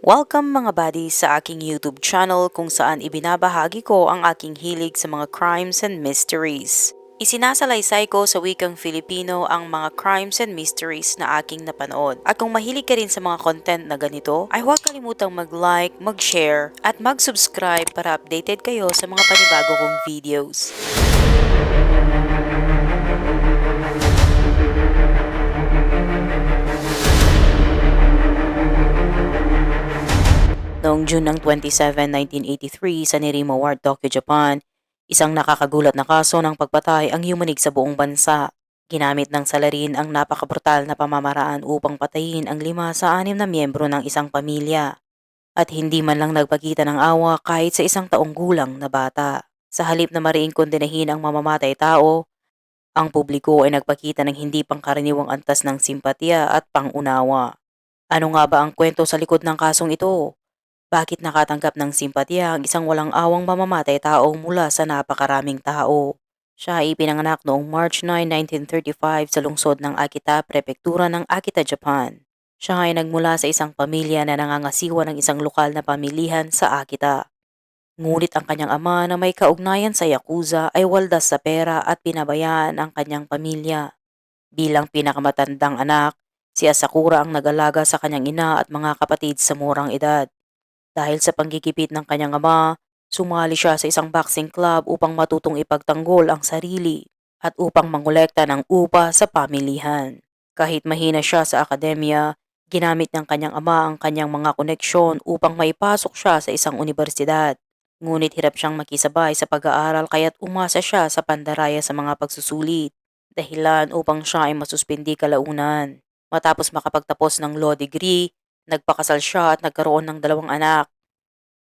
Welcome mga buddies sa aking YouTube channel kung saan ibinabahagi ko ang aking hilig sa mga crimes and mysteries. Isinasalaysay ko sa wikang Filipino ang mga crimes and mysteries na aking napanood. At kung mahilig ka rin sa mga content na ganito, ay huwag kalimutang mag-like, mag-share, at mag-subscribe para updated kayo sa mga panibago kong videos. Noong June ng 27, 1983 sa Nerima Ward, Tokyo, Japan, isang nakakagulat na kaso ng pagpatay ang yumanig sa buong bansa. Ginamit ng salarin ang napakabrutal na pamamaraan upang patayin ang lima sa anim na miyembro ng isang pamilya. At hindi man lang nagpakita ng awa kahit sa isang taong gulang na bata. Sa halip na mariing kondenahin ang mamamatay tao, ang publiko ay nagpakita ng hindi pangkaraniwang antas ng simpatya at pangunawa. Ano nga ba ang kwento sa likod ng kasong ito? Bakit nakatanggap ng simpatya ang isang walang awang mamamatay tao mula sa napakaraming tao? Siya ay ipinanganak noong March 9, 1935 sa lungsod ng Akita, Prefektura ng Akita, Japan. Siya ay nagmula sa isang pamilya na nangangasiwa ng isang lokal na pamilihan sa Akita. Ngunit ang kanyang ama na may kaugnayan sa Yakuza ay waldas sa pera at pinabayaan ang kanyang pamilya. Bilang pinakamatandang anak, si Asakura ang nag-alaga sa kanyang ina at mga kapatid sa murang edad. Dahil sa panggigipit ng kanyang ama, sumali siya sa isang boxing club upang matutong ipagtanggol ang sarili at upang mangolekta ng upa sa pamilihan. Kahit mahina siya sa akademya, ginamit ng kanyang ama ang kanyang mga koneksyon upang maipasok siya sa isang universidad. Ngunit hirap siyang makisabay sa pag-aaral kaya't umasa siya sa pandaraya sa mga pagsusulit, dahilan upang siya ay masuspindi kalaunan. Matapos makapagtapos ng law degree, nagpakasal siya at nagkaroon ng dalawang anak.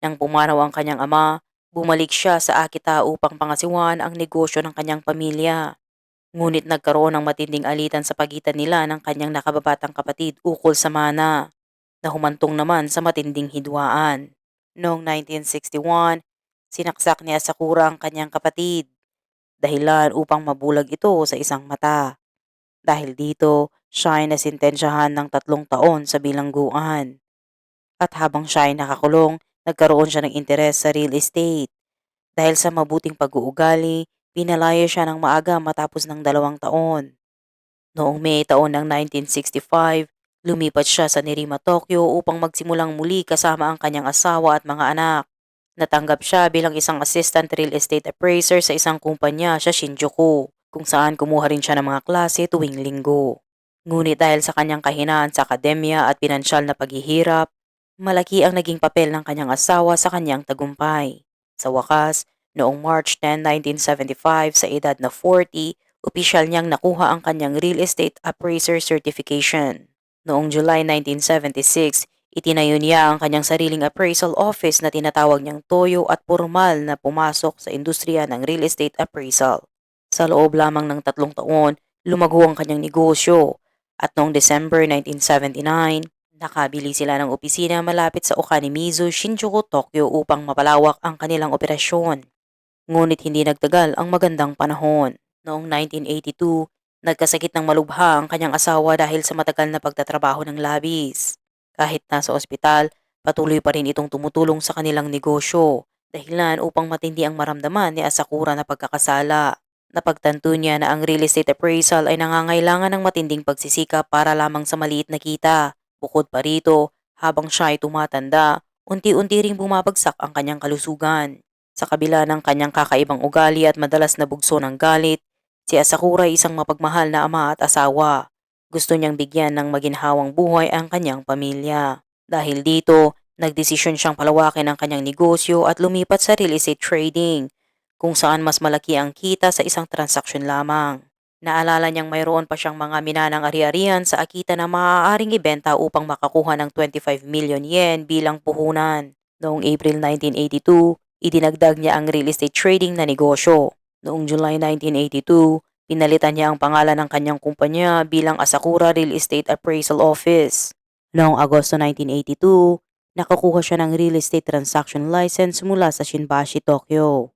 Nang pumanaw ang kanyang ama, bumalik siya sa Akita upang pangasiwan ang negosyo ng kanyang pamilya. Ngunit nagkaroon ng matinding alitan sa pagitan nila ng kanyang nakababatang kapatid ukol sa mana, na humantong naman sa matinding hidwaan. Noong 1961, sinaksak ni Asakura ang kanyang kapatid, dahilan upang mabulag ito sa isang mata. Dahil dito, siya ay nasintensyahan ng tatlong taon sa bilangguan. At habang siya ay nakakulong, nagkaroon siya ng interes sa real estate. Dahil sa mabuting pag-uugali, pinalaya siya ng maaga matapos ng dalawang taon. Noong May taon ng 1965, lumipat siya sa Nerima, Tokyo upang magsimulang muli kasama ang kanyang asawa at mga anak. Natanggap siya bilang isang assistant real estate appraiser sa isang kumpanya sa Shinjuku, kung saan kumuha rin siya ng mga klase tuwing linggo. Ngunit dahil sa kanyang kahinaan sa akademya at pinansyal na paghihirap, malaki ang naging papel ng kanyang asawa sa kanyang tagumpay. Sa wakas, noong March 10, 1975 sa edad na 40, opisyal niyang nakuha ang kanyang real estate appraiser certification. Noong July 1976, itinayo niya ang kanyang sariling appraisal office na tinatawag niyang Toyo at formal na pumasok sa industriya ng real estate appraisal. Sa loob lamang ng tatlong taon, lumago ang kanyang negosyo at noong December 1979, nakabili sila ng opisina malapit sa Okanimizu, Shinjuku, Tokyo upang mapalawak ang kanilang operasyon. Ngunit hindi nagtagal ang magandang panahon. Noong 1982, nagkasakit ng malubha ang kanyang asawa dahil sa matagal na pagtatrabaho ng labis. Kahit nasa ospital, patuloy pa rin itong tumutulong sa kanilang negosyo, dahilan upang matindi ang maramdaman ni Asakura na pagkakasala. Napagtanto niya na ang real estate appraisal ay nangangailangan ng matinding pagsisikap para lamang sa maliit na kita. Bukod pa rito, habang siya ay tumatanda, unti-unti ring bumabagsak ang kanyang kalusugan. Sa kabila ng kanyang kakaibang ugali at madalas na bugso ng galit, si Asakura ay isang mapagmahal na ama at asawa. Gusto niyang bigyan ng maginhawang buhay ang kanyang pamilya. Dahil dito, nagdesisyon siyang palawakin ang kanyang negosyo at lumipat sa real estate trading kung saan mas malaki ang kita sa isang transaksyon lamang. Naalala niyang mayroon pa siyang mga minanang ari-arian sa Akita na maaaring ibenta upang makakuha ng 25 million yen bilang puhunan. Noong April 1982, idinagdag niya ang real estate trading na negosyo. Noong July 1982, pinalitan niya ang pangalan ng kanyang kumpanya bilang Asakura Real Estate Appraisal Office. Noong Agosto 1982, nakakuha siya ng real estate transaction license mula sa Shinbashi, Tokyo.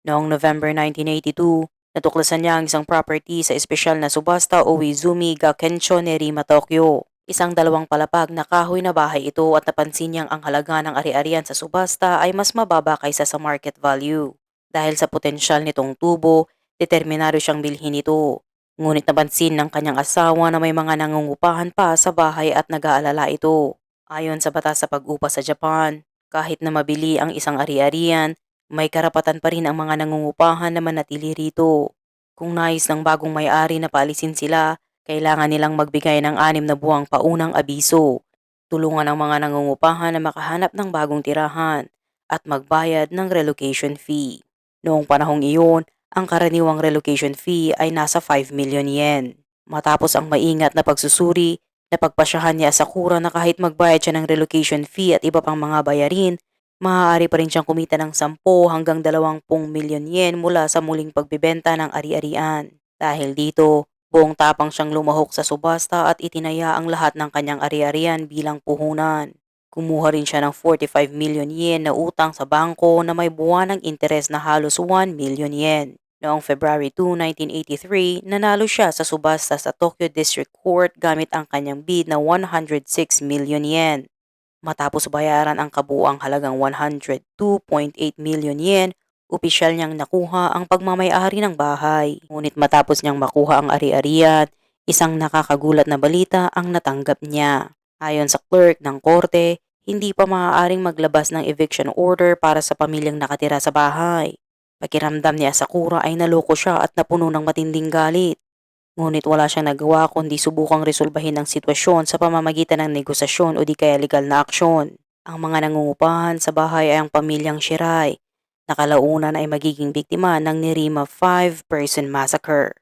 Noong November 1982, natuklasan niya ang isang property sa espesyal na subasta Oizumi Gakensho, Nerima, Tokyo. Isang dalawang palapag na kahoy na bahay ito at napansin niyang ang halaga ng ari-arian sa subasta ay mas mababa kaysa sa market value. Dahil sa potensyal nitong tubo, determinado siyang bilhin ito. Ngunit napansin ng kanyang asawa na may mga nangungupahan pa sa bahay at nag-aalala ito. Ayon sa batas sa pag-upa sa Japan, kahit na mabili ang isang ari-arian, may karapatan pa rin ang mga nangungupahan na manatili rito. Kung nais ng bagong may-ari na paalisin sila, kailangan nilang magbigay ng anim na buwang paunang abiso. Tulungan ang mga nangungupahan na makahanap ng bagong tirahan at magbayad ng relocation fee. Noong panahong iyon, ang karaniwang relocation fee ay nasa 5 million yen. Matapos ang maingat na pagsusuri, napagpasyahan niya sa Sakura na kahit magbayad siya ng relocation fee at iba pang mga bayarin, maaari pa rin siyang kumita ng 10 hanggang 20 milyon yen mula sa muling pagbibenta ng ari-arian. Dahil dito, buong tapang siyang lumahok sa subasta at itinaya ang lahat ng kanyang ari-arian bilang puhunan. Kumuha rin siya ng 45 million yen na utang sa bangko na may buwan ng interes na halos 1 million yen. Noong February 2, 1983, nanalo siya sa subasta sa Tokyo District Court gamit ang kanyang bid na 106 million yen. Matapos bayaran ang kabuuang halagang 102.8 million yen, opisyal niyang nakuha ang pagmamayari ng bahay. Ngunit matapos niyang makuha ang ari-arian, isang nakakagulat na balita ang natanggap niya. Ayon sa clerk ng korte, hindi pa maaaring maglabas ng eviction order para sa pamilyang nakatira sa bahay. Pakiramdam ni Asakura ay naloko siya at napuno ng matinding galit. Ngunit wala siyang nagawa kundi subukang resolbahin ang sitwasyon sa pamamagitan ng negosasyon o di kaya legal na aksyon. Ang mga nangungupahan sa bahay ay ang pamilyang Shirai, na ay magiging biktima ng Nirima 5-person massacre.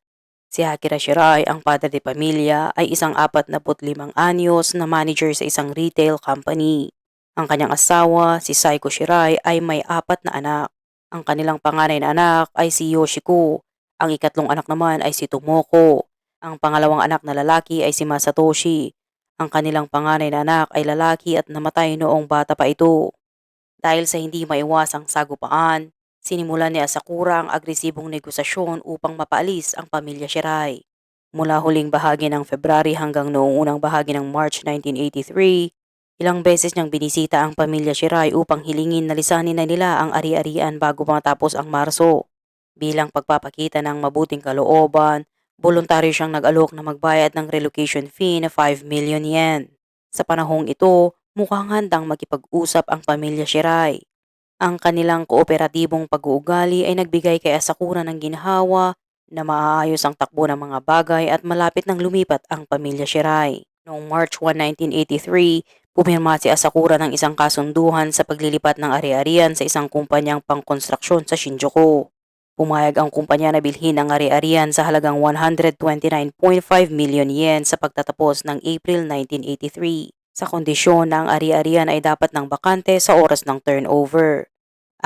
Si Akira Shirai, ang padre de pamilya, ay isang 45 anyos na manager sa isang retail company. Ang kanyang asawa, si Saiko Shirai, ay may apat na anak. Ang kanilang panganay na anak ay si Yoshiko. Ang ikatlong anak naman ay si Tomoko. Ang pangalawang anak na lalaki ay si Masatoshi. Ang kanilang panganay na anak ay lalaki at namatay noong bata pa ito. Dahil sa hindi maiwasang sagupaan, sinimulan ni Asakura ang agresibong negosasyon upang mapaalis ang pamilya Shirai. Mula huling bahagi ng February hanggang noong unang bahagi ng March 1983, Ilang beses niyang binisita ang pamilya Shirai upang hilingin na lisanin na nila ang ari-arian bago matapos ang Marso. Bilang pagpapakita ng mabuting kalooban, voluntaryo siyang nag-alok na magbayad ng relocation fee na 5 million yen. Sa panahong ito, mukhang handang makipag-usap ang pamilya Shirai. Ang kanilang kooperatibong pag-uugali ay nagbigay kay Asakura ng ginhawa na maaayos ang takbo ng mga bagay at malapit nang lumipat ang pamilya Shirai. Noong March 1, 1983, Pumirma si Asakura ng isang kasunduhan sa paglilipat ng ari-arian sa isang kumpanyang pangkonstruksyon sa Shinjuku. Pumayag ang kumpanya na bilhin ang ari-arian sa halagang 129.5 million yen sa pagtatapos ng April 1983 sa kondisyon na ang ari-arian ay dapat ng bakante sa oras ng turnover.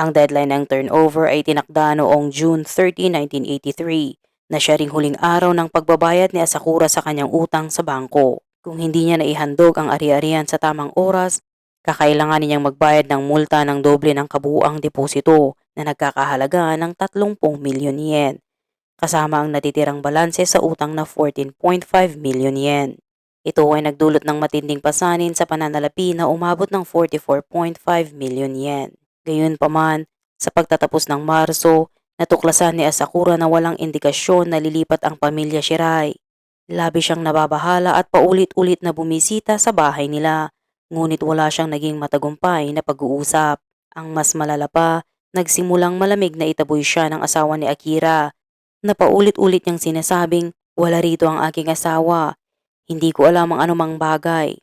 Ang deadline ng turnover ay tinakda noong June 30, 1983 na siya ring huling araw ng pagbabayad ni Asakura sa kanyang utang sa bangko. Kung hindi niya naihandog ang ari-arian sa tamang oras, kakailanganin niyang magbayad ng multa ng doble ng kabuuang deposito na nagkakahalaga ng 30 milyon yen, kasama ang natitirang balanse sa utang na 14.5 milyon yen. Ito ay nagdulot ng matinding pasanin sa pananalapi na umabot ng 44.5 milyon yen. Gayunpaman, sa pagtatapos ng Marso, natuklasan ni Asakura na walang indikasyon na lilipat ang pamilya Shirai Labi siyang nababahala at paulit-ulit na bumisita sa bahay nila, ngunit wala siyang naging matagumpay na pag-uusap. Ang mas malala pa, nagsimulang malamig na itaboy siya ng asawa ni Akira, na paulit-ulit niyang sinasabing, wala rito ang aking asawa, hindi ko alam ang anumang bagay.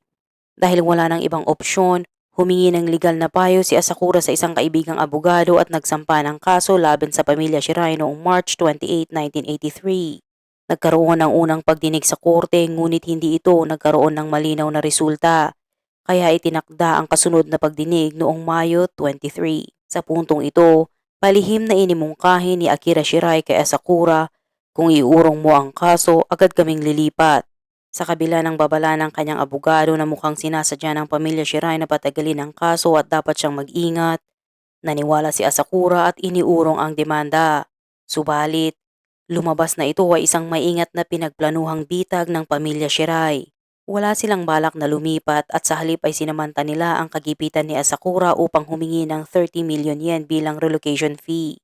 Dahil wala nang ibang opsyon, humingi ng legal na payo si Asakura sa isang kaibigang abogado at nagsampa ng kaso laban sa pamilya Shirai noong March 28, 1983. Nagkaroon ng unang pagdinig sa korte ngunit hindi ito nagkaroon ng malinaw na resulta. Kaya itinakda ang kasunod na pagdinig noong Mayo 23. Sa puntong ito, palihim na inimungkahi ni Akira Shirai kay Asakura kung iurong mo ang kaso agad kaming lilipat. Sa kabila ng babala ng kanyang abogado na mukhang sinasadya ng pamilya Shirai na patagalin ang kaso at dapat siyang mag-ingat, naniwala si Asakura at iniurong ang demanda. Subalit, Lumabas na ito ay isang maingat na pinagplanuhang bitag ng pamilya Shirai. Wala silang balak na lumipat at sa halip ay sinamanta nila ang kagipitan ni Asakura upang humingi ng 30 million yen bilang relocation fee.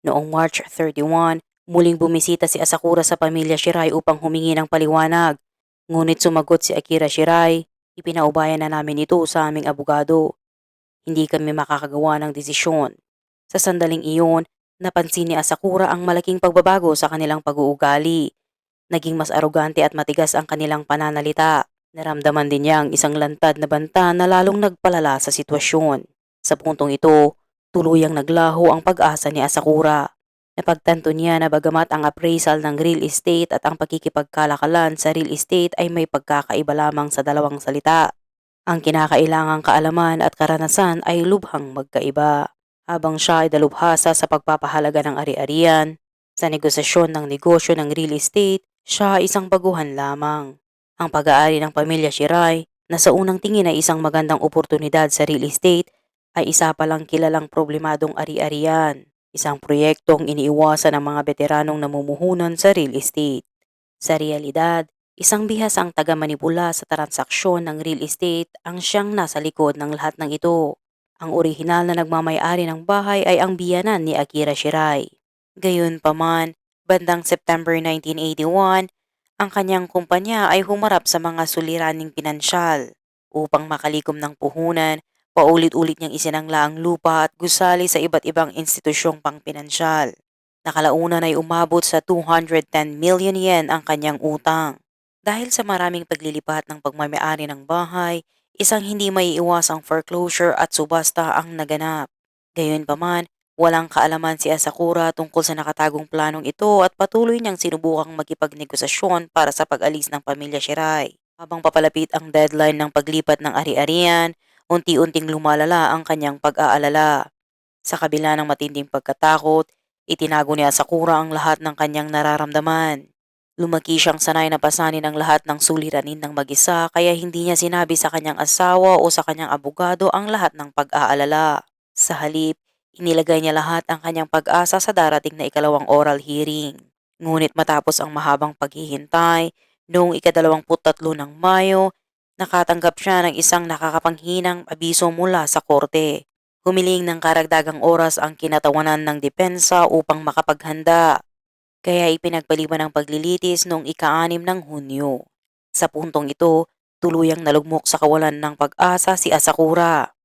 Noong March 31, muling bumisita si Asakura sa pamilya Shirai upang humingi ng paliwanag. Ngunit sumagot si Akira Shirai, ipinaubayan na namin ito sa aming abogado. Hindi kami makakagawa ng desisyon. Sa sandaling iyon, napansin ni Asakura ang malaking pagbabago sa kanilang pag-uugali. Naging mas arogante at matigas ang kanilang pananalita. Naramdaman din niya ang isang lantad na banta na lalong nagpalala sa sitwasyon. Sa puntong ito, tuluyang naglaho ang pag-asa ni Asakura. Napagtanto niya na bagamat ang appraisal ng real estate at ang pakikipagkalakalan sa real estate ay may pagkakaiba lamang sa dalawang salita. Ang kinakailangang kaalaman at karanasan ay lubhang magkaiba. Habang siya ay dalubhasa sa pagpapahalaga ng ari-arian, sa negosasyon ng negosyo ng real estate, siya isang baguhan lamang. Ang pag-aari ng pamilya Shirai na sa unang tingin ay isang magandang oportunidad sa real estate ay isa palang kilalang problemadong ari-arian, isang proyektong iniiwasan ng mga veteranong namumuhunan sa real estate. Sa realidad, isang bihasang taga-manipula sa transaksyon ng real estate ang siyang nasa likod ng lahat ng ito. Ang orihinal na nagmamayari ng bahay ay ang biyanan ni Akira Shirai. Gayunpaman, bandang September 1981, ang kanyang kumpanya ay humarap sa mga suliraning pinansyal. Upang makalikom ng puhunan, paulit-ulit niyang isinangla ang lupa at gusali sa iba't ibang institusyong pangpinansyal. Nakalaunan ay umabot sa 210 million yen ang kanyang utang. Dahil sa maraming paglilipat ng pagmamayari ng bahay, isang hindi maiiwasang foreclosure at subasta ang naganap. Gayunpaman, walang kaalaman si Asakura tungkol sa nakatagong planong ito at patuloy niyang sinubukang makipagnegosasyon para sa pag-alis ng pamilya Shirai. Habang papalapit ang deadline ng paglipat ng ari-arian, unti-unting lumalala ang kanyang pag-aalala. Sa kabila ng matinding pagkatakot, itinago ni Asakura ang lahat ng kanyang nararamdaman. Lumaki siyang sanay na pasanin ang lahat ng suliranin ng mag-isa kaya hindi niya sinabi sa kanyang asawa o sa kanyang abogado ang lahat ng pag-aalala. Sa halip, inilagay niya lahat ang kanyang pag-asa sa darating na ikalawang oral hearing. Ngunit matapos ang mahabang paghihintay, noong ikadalawamput-tatlo ng Mayo, nakatanggap siya ng isang nakakapanghinang abiso mula sa korte. Humiling ng karagdagang oras ang kinatawanan ng depensa upang makapaghanda kaya ipinagpaliban ang paglilitis noong ika-anim ng Hunyo. Sa puntong ito, tuluyang nalugmok sa kawalan ng pag-asa si Asakura.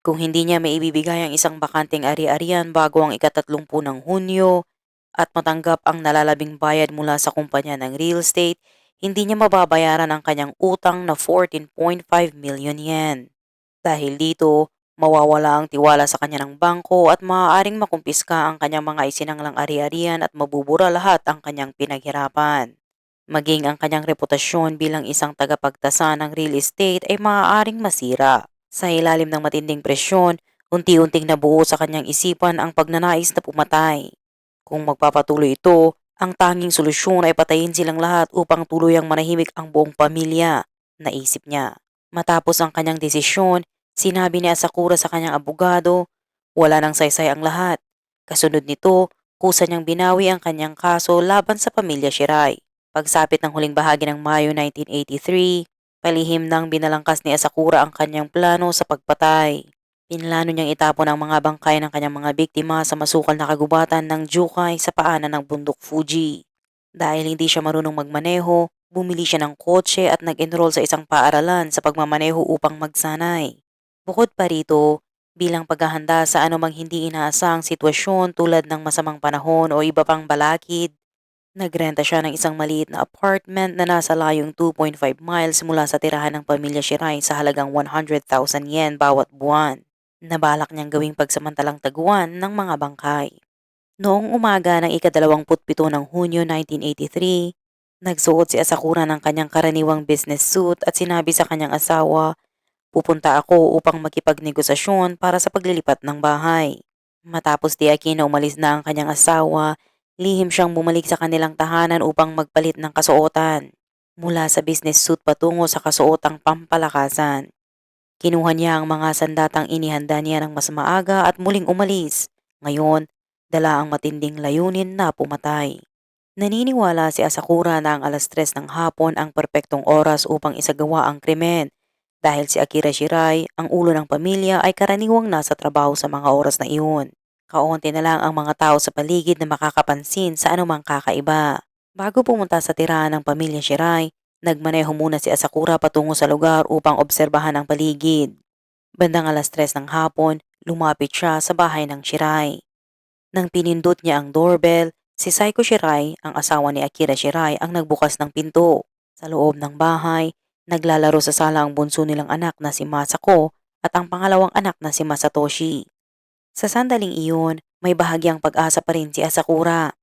Kung hindi niya maibibigay ang isang bakanteng ari-arian bago ang ikatatlumpu ng Hunyo at matanggap ang nalalabing bayad mula sa kumpanya ng real estate, hindi niya mababayaran ang kanyang utang na 14.5 million yen. Dahil dito, mawawala ang tiwala sa kanya ng bangko at maaaring makumpiska ang kanyang mga isinanglang ari-arian at mabubura lahat ang kanyang pinaghirapan. Maging ang kanyang reputasyon bilang isang tagapagtasa ng real estate ay maaaring masira. Sa ilalim ng matinding presyon, unti-unting nabuo sa kanyang isipan ang pagnanais na pumatay. Kung magpapatuloy ito, ang tanging solusyon ay patayin silang lahat upang tuluyang manahimik ang buong pamilya, naisip niya. Matapos ang kanyang desisyon, Sinabi ni Asakura sa kanyang abogado, wala nang saysay ang lahat. Kasunod nito, kusa niyang binawi ang kanyang kaso laban sa pamilya Shirai. Pagsapit ng huling bahagi ng Mayo 1983, palihim nang binalangkas ni Asakura ang kanyang plano sa pagpatay. Pinlano niyang itapon ang mga bangkay ng kanyang mga biktima sa masukal na kagubatan ng Jukai sa paanan ng bundok Fuji. Dahil hindi siya marunong magmaneho, bumili siya ng kotse at nag-enroll sa isang paaralan sa pagmamaneho upang magsanay. Bukod pa rito, bilang paghahanda sa anumang hindi inaasang sitwasyon tulad ng masamang panahon o iba pang balakid, nagrenta siya ng isang maliit na apartment na nasa layong 2.5 miles mula sa tirahan ng pamilya Shirai sa halagang 100,000 yen bawat buwan. Nabalak niyang gawing pagsamantalang taguan ng mga bangkay. Noong umaga ng ikadalawamputpito ng Hunyo 1983, nagsuot si Asakura ng kanyang karaniwang business suit at sinabi sa kanyang asawa Pupunta ako upang makipagnegosasyon para sa paglilipat ng bahay. Matapos tiyakin na umalis na ang kanyang asawa, lihim siyang bumalik sa kanilang tahanan upang magpalit ng kasuotan. Mula sa business suit patungo sa kasuotang pampalakasan. Kinuha niya ang mga sandatang inihanda niya ng mas maaga at muling umalis. Ngayon, dala ang matinding layunin na pumatay. Naniniwala si Asakura na ang alas 3 ng hapon ang perpektong oras upang isagawa ang krimen dahil si Akira Shirai, ang ulo ng pamilya ay karaniwang nasa trabaho sa mga oras na iyon. Kaunti na lang ang mga tao sa paligid na makakapansin sa anumang kakaiba. Bago pumunta sa tirahan ng pamilya Shirai, nagmaneho muna si Asakura patungo sa lugar upang obserbahan ang paligid. Bandang alas 3 ng hapon, lumapit siya sa bahay ng Shirai. Nang pinindot niya ang doorbell, si Saiko Shirai, ang asawa ni Akira Shirai, ang nagbukas ng pinto. Sa loob ng bahay, naglalaro sa sala ang bunso nilang anak na si Masako at ang pangalawang anak na si Masatoshi. Sa sandaling iyon, may bahagyang pag-asa pa rin si Asakura.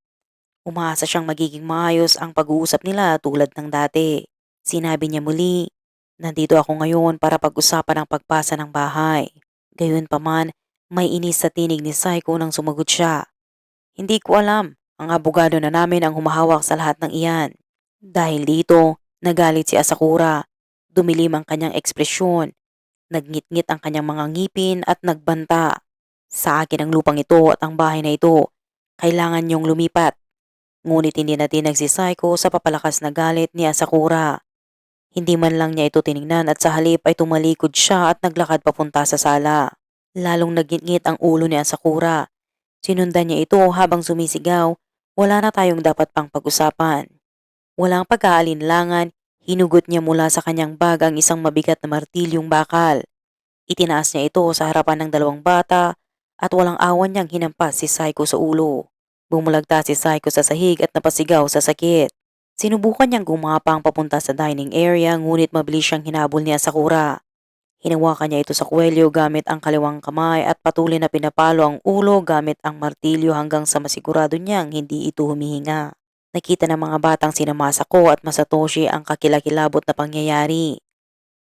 Umaasa siyang magiging maayos ang pag-uusap nila tulad ng dati. Sinabi niya muli, Nandito ako ngayon para pag-usapan ang pagpasa ng bahay. Gayunpaman, may inis sa tinig ni Saiko nang sumagot siya. Hindi ko alam, ang abogado na namin ang humahawak sa lahat ng iyan. Dahil dito, nagalit si Asakura. Dumilim ang kanyang ekspresyon. Nagngit-ngit ang kanyang mga ngipin at nagbanta. Sa akin ang lupang ito at ang bahay na ito. Kailangan niyong lumipat. Ngunit hindi natin si Saiko sa papalakas na galit ni Asakura. Hindi man lang niya ito tiningnan at sa halip ay tumalikod siya at naglakad papunta sa sala. Lalong nagngit ang ulo ni Asakura. Sinundan niya ito habang sumisigaw, wala na tayong dapat pang pag-usapan. Walang pagkaalinlangan, hinugot niya mula sa kanyang bag ang isang mabigat na martilyong bakal. Itinaas niya ito sa harapan ng dalawang bata at walang awan niyang hinampas si Saiko sa ulo. Bumulagta si Saiko sa sahig at napasigaw sa sakit. Sinubukan niyang gumapang papunta sa dining area ngunit mabilis siyang hinabol niya sa kura. Hinawakan niya ito sa kwelyo gamit ang kaliwang kamay at patuloy na pinapalo ang ulo gamit ang martilyo hanggang sa masigurado niyang hindi ito humihinga. Nakita ng mga batang sina Masako at Masatoshi ang kakilakilabot na pangyayari.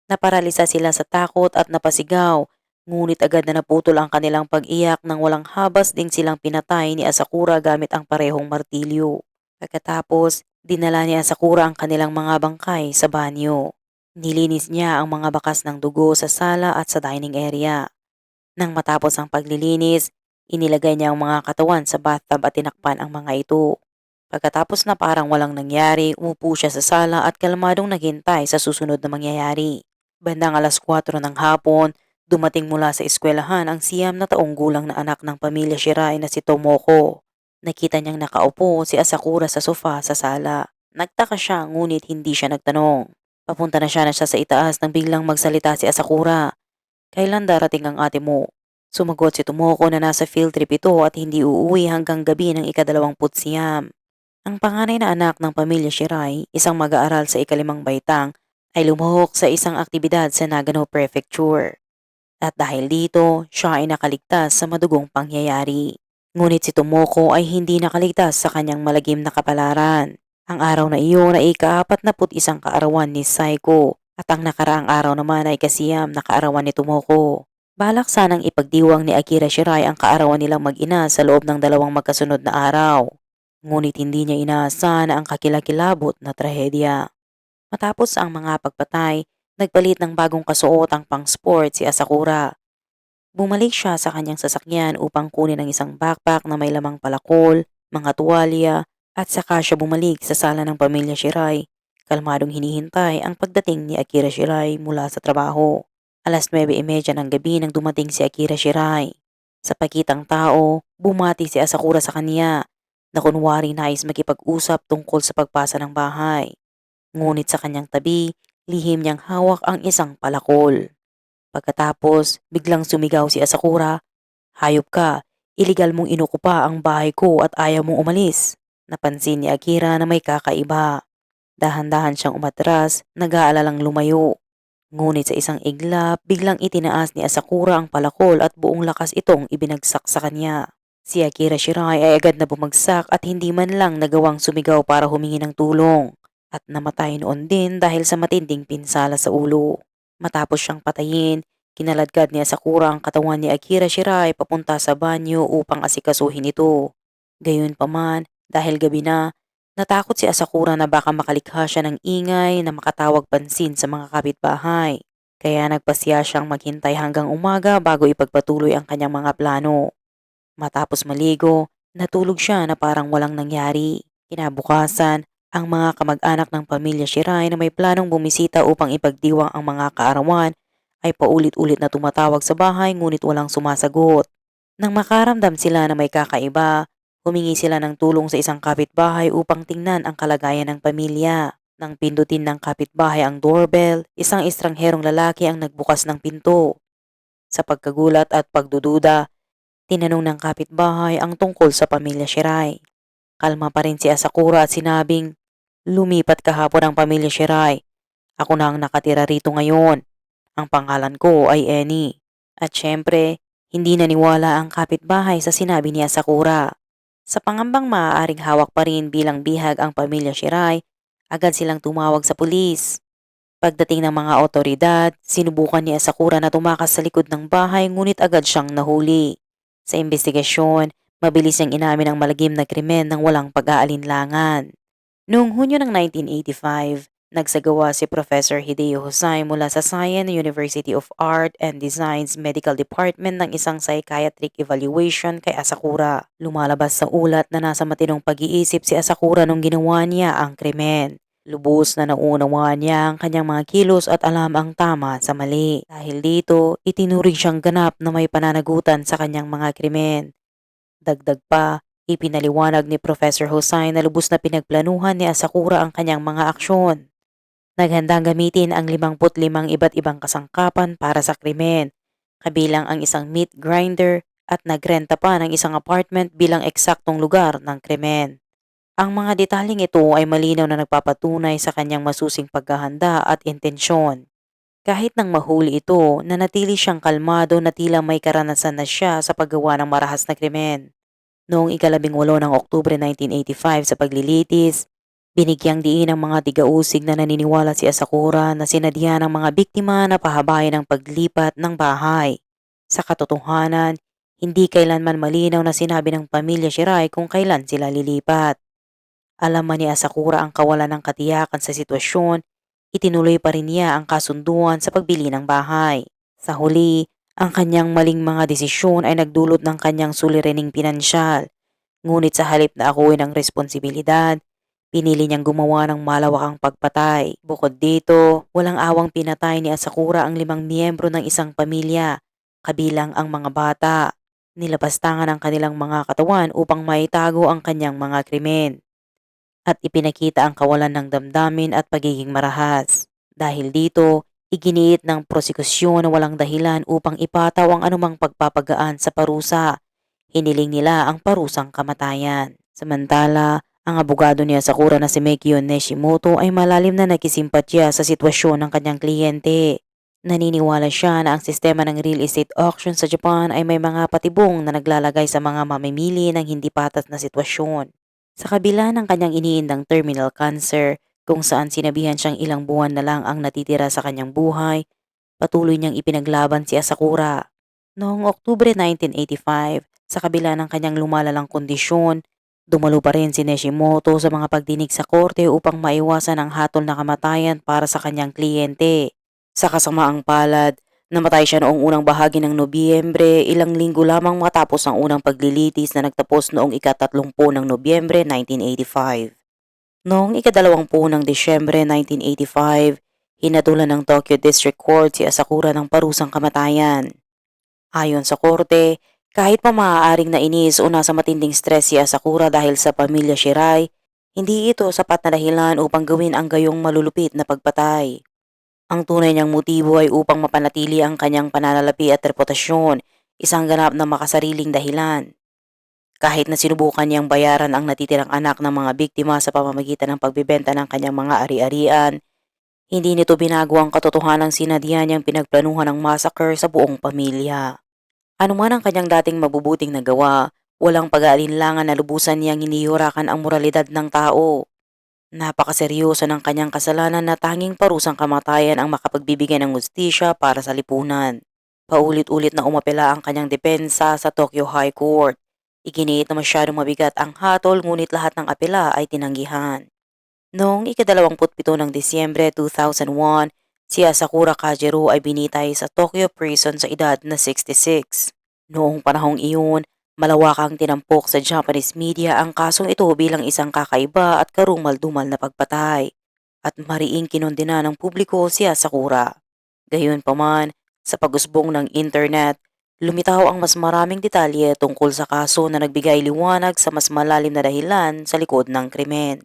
Naparalisa sila sa takot at napasigaw, ngunit agad na naputol ang kanilang pag-iyak nang walang habas ding silang pinatay ni Asakura gamit ang parehong martilyo. Pagkatapos, dinala ni Asakura ang kanilang mga bangkay sa banyo. Nilinis niya ang mga bakas ng dugo sa sala at sa dining area. Nang matapos ang paglilinis, inilagay niya ang mga katawan sa bathtub at tinakpan ang mga ito. Pagkatapos na parang walang nangyari, umupo siya sa sala at kalmadong naghintay sa susunod na mangyayari. Bandang alas 4 ng hapon, dumating mula sa eskwelahan ang siyam na taong gulang na anak ng pamilya Shirai na si Tomoko. Nakita niyang nakaupo si Asakura sa sofa sa sala. Nagtaka siya ngunit hindi siya nagtanong. Papunta na siya na siya sa itaas nang biglang magsalita si Asakura. Kailan darating ang ate mo? Sumagot si Tomoko na nasa field trip ito at hindi uuwi hanggang gabi ng ikadalawamput siyam. Ang panganay na anak ng pamilya Shirai, isang mag-aaral sa ikalimang baitang, ay lumuhok sa isang aktibidad sa Nagano Prefecture. At dahil dito, siya ay nakaligtas sa madugong pangyayari. Ngunit si Tomoko ay hindi nakaligtas sa kanyang malagim na kapalaran. Ang araw na iyon ay ikaapat na put isang kaarawan ni Saiko at ang nakaraang araw naman ay kasiyam na kaarawan ni Tomoko. Balak sanang ipagdiwang ni Akira Shirai ang kaarawan nilang mag-ina sa loob ng dalawang magkasunod na araw. Ngunit hindi niya inaasahan ang kakilakilabot na trahedya. Matapos ang mga pagpatay, nagpalit ng bagong kasuotang pang sport si Asakura Bumalik siya sa kanyang sasakyan upang kunin ang isang backpack na may lamang palakol, mga tuwalya, at saka siya bumalik sa sala ng pamilya Shirai. Kalmadong hinihintay ang pagdating ni Akira Shirai mula sa trabaho. Alas 9.30 ng gabi nang dumating si Akira Shirai. Sa pakitang tao, bumati si Asakura sa kanya na kunwari nais makipag-usap tungkol sa pagpasa ng bahay. Ngunit sa kanyang tabi, lihim niyang hawak ang isang palakol. Pagkatapos, biglang sumigaw si Asakura, Hayop ka, iligal mong inukupa ang bahay ko at ayaw mong umalis. Napansin ni Akira na may kakaiba. Dahan-dahan siyang umatras, nag-aalalang lumayo. Ngunit sa isang iglap, biglang itinaas ni Asakura ang palakol at buong lakas itong ibinagsak sa kanya. Si Akira Shirai ay agad na bumagsak at hindi man lang nagawang sumigaw para humingi ng tulong at namatay noon din dahil sa matinding pinsala sa ulo. Matapos siyang patayin, kinaladkad ni Asakura ang katawan ni Akira Shirai papunta sa banyo upang asikasuhin ito. Gayunpaman, dahil gabi na, natakot si Asakura na baka makalikha siya ng ingay na makatawag pansin sa mga kapitbahay. Kaya nagpasya siyang maghintay hanggang umaga bago ipagpatuloy ang kanyang mga plano. Matapos maligo, natulog siya na parang walang nangyari. Kinabukasan, ang mga kamag-anak ng pamilya Shirai na may planong bumisita upang ipagdiwang ang mga kaarawan ay paulit-ulit na tumatawag sa bahay ngunit walang sumasagot. Nang makaramdam sila na may kakaiba, humingi sila ng tulong sa isang kapitbahay upang tingnan ang kalagayan ng pamilya. Nang pindutin ng kapitbahay ang doorbell, isang estrangherong lalaki ang nagbukas ng pinto. Sa pagkagulat at pagdududa, tinanong ng kapitbahay ang tungkol sa pamilya Shirai. Kalma pa rin si Asakura at sinabing, Lumipat kahapon ang pamilya Shirai. Ako na ang nakatira rito ngayon. Ang pangalan ko ay Eni. At syempre, hindi naniwala ang kapitbahay sa sinabi ni Asakura. Sa pangambang maaaring hawak pa rin bilang bihag ang pamilya Shirai, agad silang tumawag sa pulis. Pagdating ng mga otoridad, sinubukan ni Asakura na tumakas sa likod ng bahay ngunit agad siyang nahuli. Sa investigasyon, mabilis niyang inamin ang malagim na krimen ng walang pag-aalinlangan. Noong Hunyo ng 1985, nagsagawa si Professor Hideo Hosai mula sa Science University of Art and Design's Medical Department ng isang psychiatric evaluation kay Asakura. Lumalabas sa ulat na nasa matinong pag-iisip si Asakura nung ginawa niya ang krimen. Lubos na naunawaan niya ang kanyang mga kilos at alam ang tama sa mali. Dahil dito, itinuring siyang ganap na may pananagutan sa kanyang mga krimen. Dagdag pa, ipinaliwanag ni Professor Hosai na lubos na pinagplanuhan ni Asakura ang kanyang mga aksyon. Naghandang gamitin ang 55 iba't ibang kasangkapan para sa krimen, kabilang ang isang meat grinder at nagrenta pa ng isang apartment bilang eksaktong lugar ng krimen. Ang mga detaling ito ay malinaw na nagpapatunay sa kanyang masusing paghahanda at intensyon. Kahit nang mahuli ito, nanatili siyang kalmado na tila may karanasan na siya sa paggawa ng marahas na krimen. Noong ikalabing walo ng Oktubre 1985 sa paglilitis, binigyang diin ng mga tigausig na naniniwala si Asakura na sinadya ng mga biktima na pahabayan ang paglipat ng bahay. Sa katotohanan, hindi kailanman malinaw na sinabi ng pamilya Shirai kung kailan sila lilipat. Alam man ni Asakura ang kawalan ng katiyakan sa sitwasyon, itinuloy pa rin niya ang kasunduan sa pagbili ng bahay. Sa huli, ang kanyang maling mga desisyon ay nagdulot ng kanyang suliraning pinansyal. Ngunit sa halip na akuin ang responsibilidad, pinili niyang gumawa ng malawakang pagpatay. Bukod dito, walang awang pinatay ni Asakura ang limang miyembro ng isang pamilya, kabilang ang mga bata. Nilapastangan ang kanilang mga katawan upang maitago ang kanyang mga krimen at ipinakita ang kawalan ng damdamin at pagiging marahas. Dahil dito, iginiit ng prosekusyon na walang dahilan upang ipataw ang anumang pagpapagaan sa parusa. Hiniling nila ang parusang kamatayan. Samantala, ang abogado niya sa kura na si Mekio Neshimoto ay malalim na nakisimpatya sa sitwasyon ng kanyang kliyente. Naniniwala siya na ang sistema ng real estate auction sa Japan ay may mga patibong na naglalagay sa mga mamimili ng hindi patas na sitwasyon. Sa kabila ng kanyang iniindang terminal cancer, kung saan sinabihan siyang ilang buwan na lang ang natitira sa kanyang buhay, patuloy niyang ipinaglaban si Asakura. Noong Oktubre 1985, sa kabila ng kanyang lumalalang kondisyon, dumalo pa rin si Neshimoto sa mga pagdinig sa korte upang maiwasan ang hatol na kamatayan para sa kanyang kliyente. Sa kasamaang palad, namatay siya noong unang bahagi ng Nobyembre, ilang linggo lamang matapos ang unang paglilitis na nagtapos noong ikatatlongpo ng Nobyembre 1985. Noong ikadalawangpu ng Disyembre 1985, hinatulan ng Tokyo District Court si Asakura ng parusang kamatayan. Ayon sa korte, kahit pa maaaring nainis o nasa matinding stress si Asakura dahil sa pamilya Shirai, hindi ito sapat na dahilan upang gawin ang gayong malulupit na pagpatay. Ang tunay niyang motibo ay upang mapanatili ang kanyang pananalapi at reputasyon, isang ganap na makasariling dahilan. Kahit na sinubukan niyang bayaran ang natitirang anak ng mga biktima sa pamamagitan ng pagbibenta ng kanyang mga ari-arian, hindi nito binago ang katotohanang sinadya niyang pinagplanuhan ng massacre sa buong pamilya. Ano man ang kanyang dating mabubuting nagawa, walang pag-aalinlangan na lubusan niyang hinihurakan ang moralidad ng tao. Napakaseryoso ng kanyang kasalanan na tanging parusang kamatayan ang makapagbibigay ng hustisya para sa lipunan. Paulit-ulit na umapela ang kanyang depensa sa Tokyo High Court. Iginiit na masyadong mabigat ang hatol ngunit lahat ng apela ay tinanggihan. Noong ikadalawamputpito ng Disyembre 2001, si Asakura Kajiro ay binitay sa Tokyo Prison sa edad na 66. Noong panahong iyon, Malawakang tinampok sa Japanese media ang kasong ito bilang isang kakaiba at karumal-dumal na pagpatay at mariing kinondena ng publiko si Asakura. Gayunpaman, sa pag-usbong ng internet, lumitaw ang mas maraming detalye tungkol sa kaso na nagbigay liwanag sa mas malalim na dahilan sa likod ng krimen.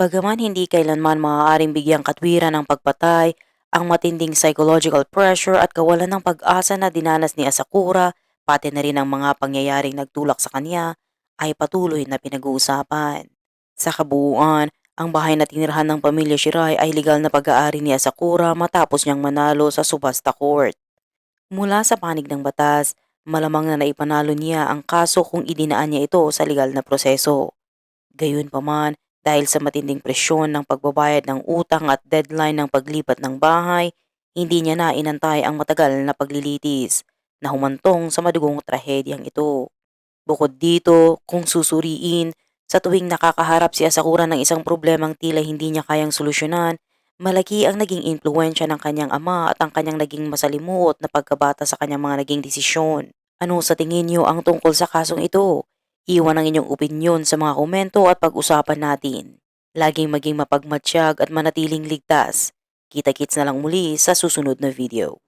Bagaman hindi kailanman maaaring bigyang katwiran ng pagpatay, ang matinding psychological pressure at kawalan ng pag-asa na dinanas ni Asakura, pati na rin ang mga pangyayaring nagtulak sa kanya, ay patuloy na pinag-uusapan. Sa kabuuan, ang bahay na tinirahan ng pamilya Shirai ay legal na pag-aari ni Asakura matapos niyang manalo sa subasta court. Mula sa panig ng batas, malamang na naipanalo niya ang kaso kung idinaan niya ito sa legal na proseso. Gayunpaman, dahil sa matinding presyon ng pagbabayad ng utang at deadline ng paglipat ng bahay, hindi niya na inantay ang matagal na paglilitis na humantong sa madugong trahedyang ito. Bukod dito, kung susuriin, sa tuwing nakakaharap si Asakura ng isang problemang tila hindi niya kayang solusyonan, malaki ang naging impluensya ng kanyang ama at ang kanyang naging masalimuot na pagkabata sa kanyang mga naging desisyon. Ano sa tingin niyo ang tungkol sa kasong ito? Iwan ang inyong opinyon sa mga komento at pag-usapan natin. Laging maging mapagmatsyag at manatiling ligtas. Kita-kits na lang muli sa susunod na video.